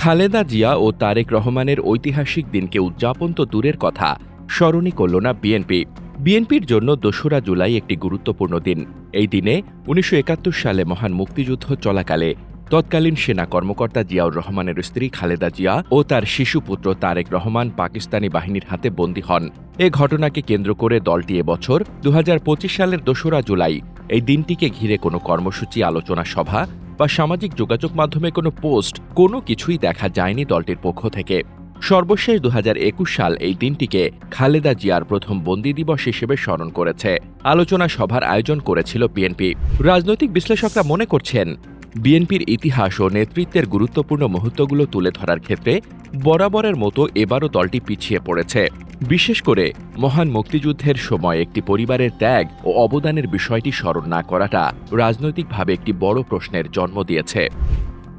খালেদা জিয়া ও তারেক রহমানের ঐতিহাসিক দিনকে উদযাপন তো দূরের কথা, স্মরণই করল না বিএনপি বিএনপির জন্য দোসরা জুলাই একটি গুরুত্বপূর্ণ দিন। এই দিনে উনিশশো একাত্তর সালে মহান মুক্তিযুদ্ধ চলাকালে তৎকালীন সেনা কর্মকর্তা জিয়াউর রহমানের স্ত্রী খালেদা জিয়া ও তার শিশুপুত্র তারেক রহমান পাকিস্তানি বাহিনীর হাতে বন্দী হন। এ ঘটনাকে কেন্দ্র করে দলটি এবছর দু হাজার পঁচিশ সালের দোসরা জুলাই এই দিনটিকে ঘিরে কোনো কর্মসূচি, আলোচনা সভা বা সামাজিক যোগাযোগ মাধ্যমে কোনো পোস্ট কোনো কিছুই দেখা যায়নি দলটির পক্ষ থেকে। সর্বশেষ দুহাজার একুশ সাল এই দিনটিকে খালেদা জিয়ার প্রথম বন্দি দিবস হিসেবে স্মরণ করেছে। আলোচনা সভার আয়োজন করেছিল বিএনপি। রাজনৈতিক বিশ্লেষকরা মনে করছেন বিএনপির ইতিহাস ও নেতৃত্বের গুরুত্বপূর্ণ মুহূর্তগুলো তুলে ধরার ক্ষেত্রে বরাবরের মতো এবারও দলটি পিছিয়ে পড়েছে। বিশেষ করে মহান মুক্তিযুদ্ধের সময় একটি পরিবারের ত্যাগ ও অবদানের বিষয়টি স্মরণ না করাটা রাজনৈতিকভাবে একটি বড় প্রশ্নের জন্ম দিয়েছে।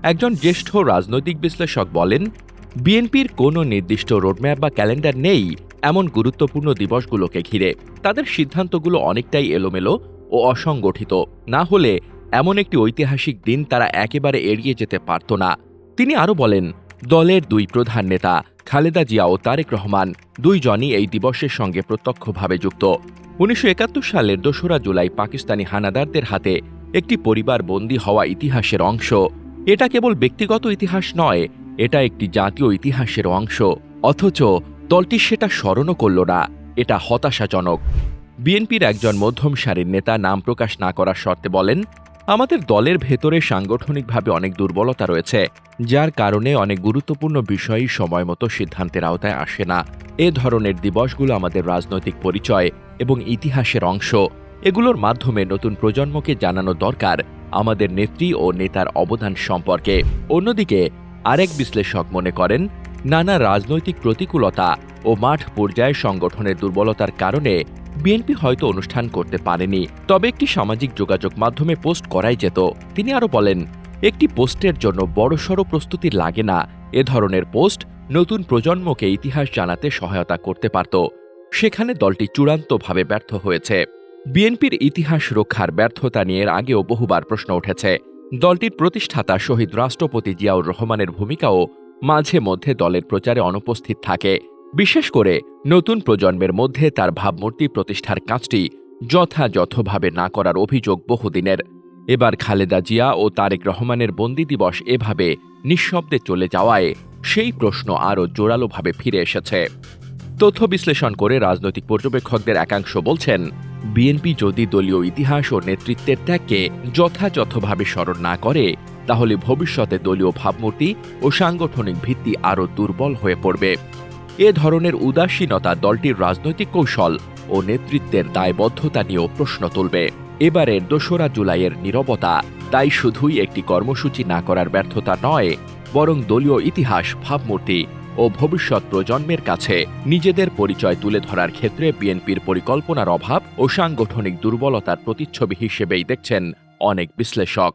একজন জ্যেষ্ঠ রাজনৈতিক বিশ্লেষক বলেন, বিএনপির কোনো নির্দিষ্ট রোডম্যাপ বা ক্যালেন্ডার নেই এমন গুরুত্বপূর্ণ দিবসগুলোকে ঘিরে। তাদের সিদ্ধান্তগুলো অনেকটাই এলোমেলো ও অসংগঠিত। না হলে এমন একটি ঐতিহাসিক দিন তারা একেবারে এড়িয়ে যেতে পারত না। তিনি আরও বলেন, দলের দুই প্রধান নেতা, খালেদা জিয়া ও তারেক রহমান, দুইজনই এই দিবসের সঙ্গে প্রত্যক্ষভাবে যুক্ত। উনিশশো একাত্তর সালের দোসরা জুলাই পাকিস্তানি হানাদারদের হাতে একটি পরিবার বন্দী হওয়া ইতিহাসের অংশ। এটা কেবল ব্যক্তিগত ইতিহাস নয়, এটা একটি জাতীয় ইতিহাসের অংশ। অথচ দলটি সেটা স্মরণও করল না, এটা হতাশাজনক। বিএনপির একজন মধ্যম সারির নেতা নাম প্রকাশ না করার শর্তে বলেন আমাদের দলের ভেতরে সাংগঠনিকভাবে অনেক দুর্বলতা রয়েছে, যার কারণে অনেক গুরুত্বপূর্ণ বিষয়ই সময়মতো সিদ্ধান্তের আওতায় আসে না। এ ধরনের দিবসগুলো আমাদের রাজনৈতিক পরিচয় এবং ইতিহাসের অংশ। এগুলোর মাধ্যমে নতুন প্রজন্মকে জানানো দরকার আমাদের নেত্রী ও নেতার অবদান সম্পর্কে। অন্যদিকে, আরেক বিশ্লেষক মনে করেন, নানা রাজনৈতিক প্রতিকূলতা ও মাঠ পর্যায়ে সংগঠনের দুর্বলতার কারণে বিএনপি হয়তো অনুষ্ঠান করতে পারেনি, তবে একটি সামাজিক যোগাযোগ মাধ্যমে পোস্ট করাই যেত। তিনি আরও বলেন, একটি পোস্টের জন্য বড়সড় প্রস্তুতি লাগে না। এ ধরনের পোস্ট নতুন প্রজন্মকে ইতিহাস জানাতে সহায়তা করতে পারত। সেখানে দলটি চূড়ান্তভাবে ব্যর্থ হয়েছে। বিএনপির ইতিহাস রক্ষার ব্যর্থতা নিয়ে আগেও বহুবার প্রশ্ন উঠেছে। দলটির প্রতিষ্ঠাতা শহীদ রাষ্ট্রপতি জিয়াউর রহমানের ভূমিকাও মাঝে মধ্যে দলের প্রচারে অনুপস্থিত থাকে। বিশেষ করে নতুন প্রজন্মের মধ্যে তার ভাবমূর্তি প্রতিষ্ঠার কাজটি যথাযথভাবে না করার অভিযোগ বহুদিনের। এবার খালেদা জিয়া ও তারেক রহমানের বন্দি দিবস এভাবে নিঃশব্দে চলে যাওয়ায় সেই প্রশ্ন আরও জোরালোভাবে ফিরে এসেছে। তথ্য বিশ্লেষণ করে রাজনৈতিক পর্যবেক্ষকদের একাংশ বলছেন, বিএনপি যদি দলীয় ইতিহাস ও নেতৃত্বের ত্যাগকে যথাযথভাবে স্মরণ না করে, তাহলে ভবিষ্যতে দলীয় ভাবমূর্তি ও সাংগঠনিক ভিত্তি আরও দুর্বল হয়ে পড়বে। এ ধরনের উদাসীনতা দলটির রাজনৈতিক কৌশল ও নেতৃত্বের দায়বদ্ধতা নিয়েও প্রশ্ন তুলবে। এবারের দোসরা জুলাইয়ের নীরবতা, তাই শুধুই একটি কর্মসূচি না করার ব্যর্থতা নয়, বরং দলীয় ইতিহাস, ভাবমূর্তি ও ভবিষ্যৎ প্রজন্মের কাছে নিজেদের পরিচয় তুলে ধরার ক্ষেত্রে বিএনপির পরিকল্পনার অভাব ও সাংগঠনিক দুর্বলতার প্রতিচ্ছবি হিসেবেই দেখছেন অনেক বিশ্লেষক।